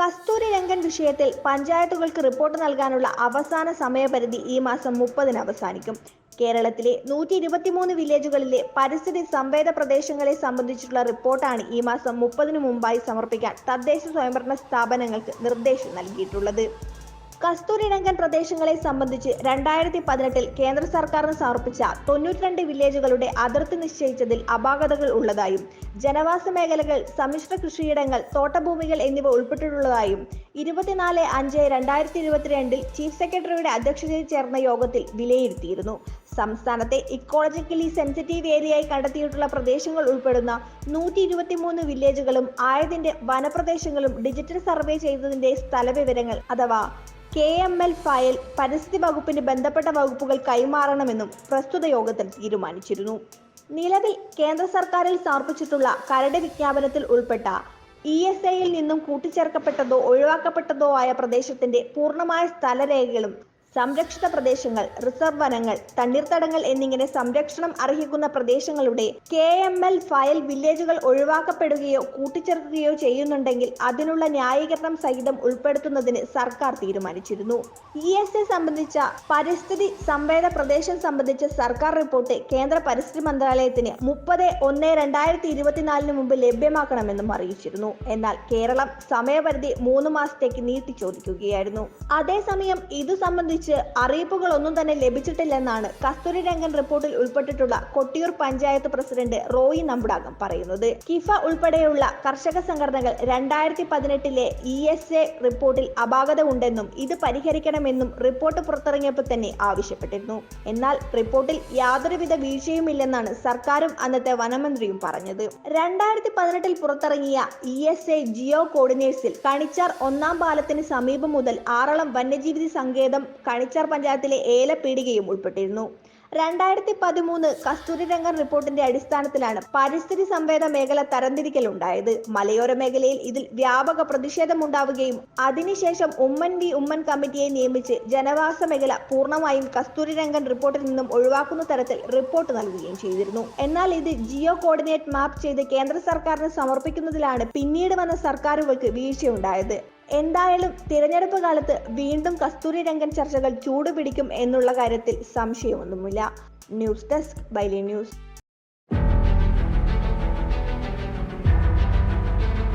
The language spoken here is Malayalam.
കസ്തൂരി രംഗൻ വിഷയത്തിൽ പഞ്ചായത്തുകൾക്ക് റിപ്പോർട്ട് നൽകാനുള്ള അവസാന സമയപരിധി ഈ മാസം മുപ്പതിന് അവസാനിക്കും. കേരളത്തിലെ നൂറ്റി ഇരുപത്തിമൂന്ന് വില്ലേജുകളിലെ പരിസ്ഥിതി സംവേദ പ്രദേശങ്ങളെ സംബന്ധിച്ചുള്ള റിപ്പോർട്ടാണ് ഈ മാസം മുപ്പതിനു മുമ്പായി സമർപ്പിക്കാൻ തദ്ദേശ സ്വയംഭരണ സ്ഥാപനങ്ങൾക്ക് നിർദ്ദേശം നൽകിയിട്ടുള്ളത്. കസ്തൂരി രംഗൻ പ്രദേശങ്ങളെ സംബന്ധിച്ച് രണ്ടായിരത്തി പതിനെട്ടിൽ കേന്ദ്ര സർക്കാരിന് സമർപ്പിച്ച തൊണ്ണൂറ്റിരണ്ട് വില്ലേജുകളുടെ അതിർത്തി നിശ്ചയിച്ചതിൽ അപാകതകൾ ഉള്ളതായും ജനവാസ മേഖലകൾ സമ്മിശ്ര കൃഷിയിടങ്ങൾ തോട്ടഭൂമികൾ എന്നിവ ഉൾപ്പെട്ടിട്ടുള്ളതായും ഇരുപത്തിനാല് അഞ്ച് രണ്ടായിരത്തി ഇരുപത്തിരണ്ടിൽ ചീഫ് സെക്രട്ടറിയുടെ അധ്യക്ഷതയിൽ ചേർന്ന യോഗത്തിൽ വിലയിരുത്തിയിരുന്നു. സംസ്ഥാനത്തെ ഇക്കോളജിക്കലി സെൻസിറ്റീവ് ഏരിയയായി കണ്ടെത്തിയിട്ടുള്ള പ്രദേശങ്ങൾ ഉൾപ്പെടുന്ന നൂറ്റി ഇരുപത്തിമൂന്ന് വില്ലേജുകളും ആയതിന്റെ വനപ്രദേശങ്ങളും ഡിജിറ്റൽ സർവേ ചെയ്തതിന്റെ സ്ഥലവിവരങ്ങൾ അഥവാ കെ എം എൽ ഫയൽ പരിസ്ഥിതി വകുപ്പിന് ബന്ധപ്പെട്ട വകുപ്പുകൾ കൈമാറണമെന്നും പ്രസ്തുത യോഗത്തിൽ തീരുമാനിച്ചിരുന്നു. നിലവിൽ കേന്ദ്ര സർക്കാരിൽ സമർപ്പിച്ചിട്ടുള്ള കരട് വിജ്ഞാപനത്തിൽ ഉൾപ്പെട്ട ഇ എസ് ഐയിൽ നിന്നും കൂട്ടിച്ചേർക്കപ്പെട്ടതോ ഒഴിവാക്കപ്പെട്ടതോ ആയ പ്രദേശത്തിന്റെ പൂർണമായ സ്ഥലരേഖകളും സംരക്ഷിത പ്രദേശങ്ങൾ റിസർവ് വനങ്ങൾ തണ്ണീർത്തടങ്ങൾ എന്നിങ്ങനെ സംരക്ഷണം അർഹിക്കുന്ന പ്രദേശങ്ങളുടെ കെ എം എൽ ഫയൽ വില്ലേജുകൾ ഒഴിവാക്കപ്പെടുകയോ കൂട്ടിച്ചേർക്കുകയോ ചെയ്യുന്നുണ്ടെങ്കിൽ അതിനുള്ള ന്യായീകരണം സഹിതം ഉൾപ്പെടുത്തുന്നതിന് സർക്കാർ തീരുമാനിച്ചിരുന്നു. ഇ എസ് എ സംബന്ധിച്ച പരിസ്ഥിതി സംവേദ പ്രദേശം സംബന്ധിച്ച സർക്കാർ റിപ്പോർട്ട് കേന്ദ്ര പരിസ്ഥിതി മന്ത്രാലയത്തിന് മുപ്പത് ഒന്ന് രണ്ടായിരത്തി ഇരുപത്തിനാലിന് മുമ്പ് ലഭ്യമാക്കണമെന്നും അറിയിച്ചിരുന്നു. എന്നാൽ കേരളം സമയപരിധി മൂന്ന് മാസത്തേക്ക് നീട്ടി ചോദിക്കുകയായിരുന്നു അതേസമയം ഇതു സംബന്ധിച്ച് അറിയിപ്പുകൾ ഒന്നും തന്നെ ലഭിച്ചിട്ടില്ലെന്നാണ് കസ്തൂരി രംഗൻ റിപ്പോർട്ടിൽ ഉൾപ്പെട്ടിട്ടുള്ള കൊട്ടിയൂർ പഞ്ചായത്ത് പ്രസിഡന്റ് റോയി നമ്പുടാകം പറയുന്നത്. കിഫ ഉൾപ്പെടെയുള്ള കർഷക സംഘടനകൾ രണ്ടായിരത്തി പതിനെട്ടിലെ ഇ എസ് എ റിപ്പോർട്ടിൽ അപാകത ഉണ്ടെന്നും ഇത് പരിഹരിക്കണമെന്നും റിപ്പോർട്ട് പുറത്തിറങ്ങിയപ്പോൾ തന്നെ ആവശ്യപ്പെട്ടിരുന്നു. എന്നാൽ റിപ്പോർട്ടിൽ യാതൊരുവിധ വീഴ്ചയുമില്ലെന്നാണ് സർക്കാരും അന്നത്തെ വനമന്ത്രിയും പറഞ്ഞത്. രണ്ടായിരത്തി പതിനെട്ടിൽ പുറത്തിറങ്ങിയ ഇ എസ് എ ജിയോ കോർഡിനേഴ്സിൽ കണിച്ചാർ ഒന്നാം പാലത്തിന് സമീപം മുതൽ ആറളം വന്യജീവി സങ്കേതം കണിച്ചാർ പഞ്ചായത്തിലെ ഏലപ്പീടികയും ഉൾപ്പെട്ടിരുന്നു. രണ്ടായിരത്തി പതിമൂന്ന് കസ്തൂരി രംഗൻ റിപ്പോർട്ടിന്റെ അടിസ്ഥാനത്തിലാണ് പരിസ്ഥിതി സംവേദ മേഖല തരംതിരിക്കൽ ഉണ്ടായത് മലയോര മേഖലയിൽ ഇതിൽ വ്യാപക പ്രതിഷേധമുണ്ടാവുകയും അതിനുശേഷം ഉമ്മൻ വി ഉമ്മൻ കമ്മിറ്റിയെ നിയമിച്ച് ജനവാസ മേഖല പൂർണമായും കസ്തൂരിരംഗൻ റിപ്പോർട്ടിൽ നിന്നും ഒഴിവാക്കുന്ന തരത്തിൽ റിപ്പോർട്ട് നൽകുകയും ചെയ്തിരുന്നു. എന്നാൽ ഇത് ജിയോ കോർഡിനേറ്റ് മാപ്പ് ചെയ്ത് കേന്ദ്ര സർക്കാരിന് സമർപ്പിക്കുന്നതിലാണ് പിന്നീട് വന്ന സർക്കാരുകൾക്ക് വീഴ്ചയുണ്ടായത്. എന്തായാലും തിരഞ്ഞെടുപ്പ് കാലത്ത് വീണ്ടും കസ്തൂരി രംഗൻ ചർച്ചകൾ ചൂടുപിടിക്കും എന്നുള്ള കാര്യത്തിൽ സംശയമൊന്നുമില്ല. ന്യൂസ് ഡെസ്ക് ബൈലി ന്യൂസ്.